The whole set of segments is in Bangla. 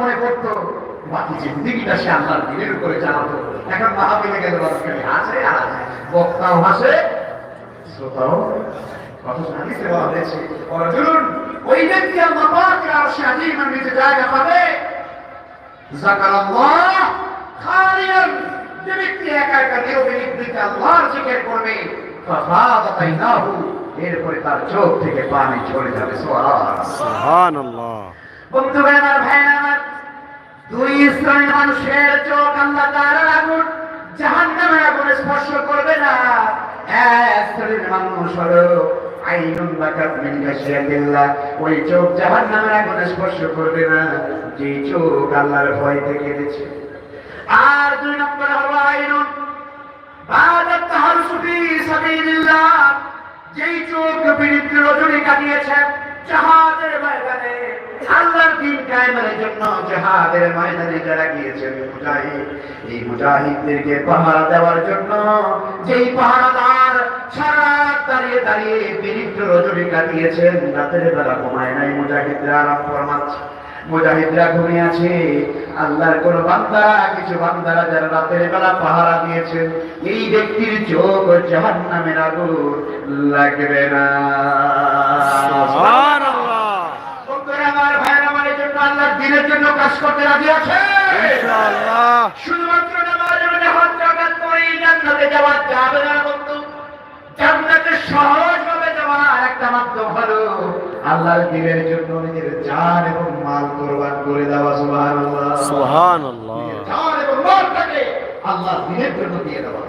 মনে করতো বাকি জিন্দিগিটা সে আল্লাহর দিনের উপরে চালাতো। এখন মাহাবিলে গেলে মানুষখালি হাসে আর বক্তাও হাসে শ্রোতাও কত হাদিসে বলা হয়েছে। অর্জুন ওই ব্যক্তি আল্লাহ পাকের আরশে আজিমের নিচে জায়গা পাবে? জাকারাল্লাহ খালিয়ান। যে ব্যক্তি একা একা নীরবে নিবৃতে আল্লাহর জিকির করবে ফাফাদাত আইনাহু এরপরে তার চোখ থেকে পানি ঝরে যাবে। সুবহানাল্লাহ। বন্ধুগণ আমার আমার দুই শ্রেণির মানুষের চোখ আল্লাহ তাআলার আগুন জাহান্নামের আগুনে স্পর্শ করবে না। এক শ্রেণির মানুষ হলো আইনুন ওই চোখ জাহান্নামের আগুনে স্পর্শ করবে না। যে চোখ আল্লাহর ভয় থেকে আর দুই নম্বর হলো আইনুন। বাদাত তাহারসু ফি সাবিলিল্লাহ। যেই চোখ বিরুদ্ধে রজনী কাটিয়েছে জাহাদের ময়দানে আল্লাহর দিন কায়েমের জন্য জাহাদের ময়দানে যারা গিয়েছেন মুজাহিদ। এই মুজাহিদদেরকে পাহারা দেওয়ার জন্য, যেই পাহারাদার সারা দাঁড়িয়ে দাঁড়িয়ে রজনী কাটিয়েছেন, রাতের বেলা ঘুমায় নাই মুজাহিদরা, আরাম ফরমাচ্ছে। মুজাহিদরা আছে। আল্লাহর কোন বান্দারা কিছু বান্দারা যারা রাতের বেলা পাহারা দিয়েছেন, এই ব্যক্তির চোখ জাহান নামের আগুন লাগবে না সুবহানাল্লাহ বন্ধুরা আমার ভাইয়ের আমার এই জন্য আল্লাহর দিনের জন্য কাজ করতে রাজি আছে? শুধুমাত্র নামাজ মানে হাত জাগাত করেই জান্নাতে যাওয়া যাবে না বন্ধু। জান্নাতে সহজভাবে যাওয়ার একটা মাধ্যম হলো আল্লাহর দিনের জন্য নিজের জান এবং মাল কোরবান করে দেওয়া সুবহানাল্লাহ। সুবহানাল্লাহ। মালটাকে আল্লাহর দিনের জন্য দিয়ে দেওয়া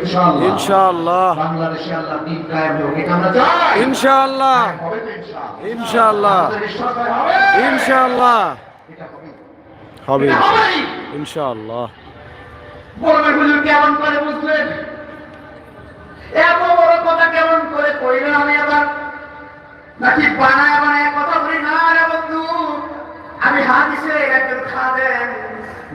ইনশাআল্লাহ। ইনশাআল্লাহ। বাংলাদেশে আল্লাহ দিন কায়েম হোক এটা আমরা চাই। ইনশাআল্লাহ। হবে তো ইনশাআল্লাহ। ইনশাআল্লাহ। আমাদের বিশ্বাস হয় হবে। ইনশাআল্লাহ। হবে। হবে। এটা হবেই। ইনশাআল্লাহ। বলবেন হুজুর কেমন করে বুঝলেন? এত বড় কথা কেমন করে কইলেন আমি আবার নাকি বানায় বানায় কথা বলি? না রে বন্ধু। আমি একজন খাদেন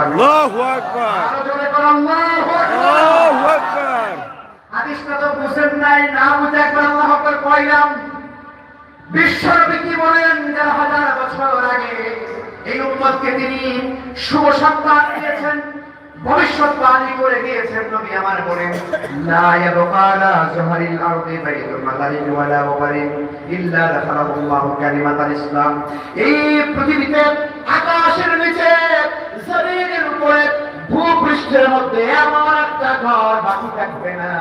আল্লাহু হাদিসটা তো বুঝেন নাই না বুঝে একবার আল্লাহ আকবার কইলাম বিশ্বনবী কি বলেন? যারা হাজার বছর আগে এই উম্মতকে তিনি শুভ সংবাদ দিয়েছেন ভবিষ্যৎবাণী করে গিয়েছেন নবী আমার বলেন লা ইয়াবকা আলা জহরিল আরদি বাইতুল ওয়ালা ওয়াবারিন ইল্লা দাখালাহু আল্লাহু কালিমাতাল ইসলাম। এই পৃথিবীতে আকাশের নিচে, জমিনের উপরে, ভূপৃষ্ঠের মধ্যে এমন একটা ঘর বাকি থাকবে না।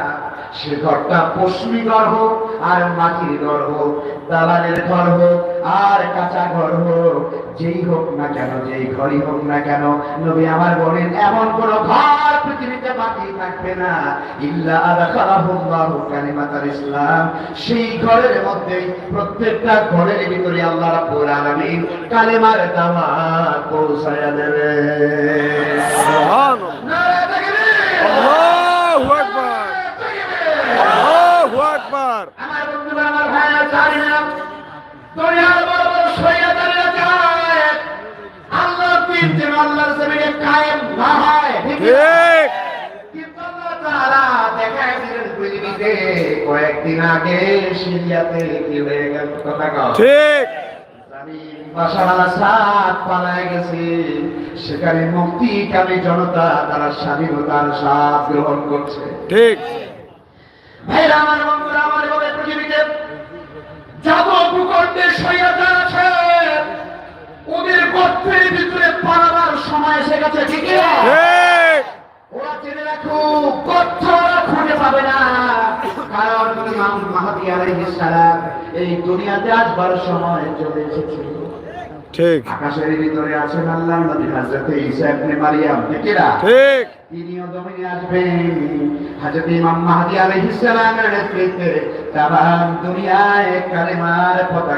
সে ঘরটা পশ্চিমী ঘর হোক আর মাটির ঘর হোক দালালের ঘর হোক আর কাঁচা ঘর হোক যেই হোক না কেন যেই ঘরই হোক না কেন নবী আমার বলেন এমন কোন ঘর পৃথিবীতে বাকি থাকবে না। ইল্লা আদাখালাহুল্লাহু কালিমাতাল ইসলাম। সেই ঘরের মধ্যে প্রত্যেকটা ঘরের ভিতরে আল্লাহ রাব্বুল আলামিন কালেমার দাওয়াত পৌঁছায়া দেবে সুবহানাল্লাহ। নারে তাকবীর। আল্লাহু দিন যেন আল্লাহর জমিনে কায়েম না হয়। ঠিক। কিন্তু আল্লাহ তাআলা দেখায় দিলেন পৃথিবীতে কয়েকদিন আগে সিরিয়াতে কি হয়ে গেল কথা কও। ঠিক। সেখানে মুক্তিকামী জনতা তারা স্বাধীনতার স্বাদ গ্রহণ করছে। ঠিক। ভাইরা আমার বন্ধুরা আমার পৃথিবীতে যাব ভূখণ্ডে সৈয়দার আছে। সময় এসে গেছে ঠিক। ওরা জেনে রাখো গর্ত ওরা খুঁজে পাবে না। কারণ ইমাম মাহাদি আলাইহিস সালাম এই দুনিয়াতে আসবার সময় চলে এসেছিল ঠিক। আকাশের ভিতরে আছেন আল্লাহ নবী হযরত ঈসা ইবনে মারিয়াম ঠিক না? ঠিক। তিনিও জমিনে আসবেন। হযরত ইমাম মাহদি আলাইহিস সালামের নেতৃত্বে তাম দুনিয়ায় কালেমার পতাকা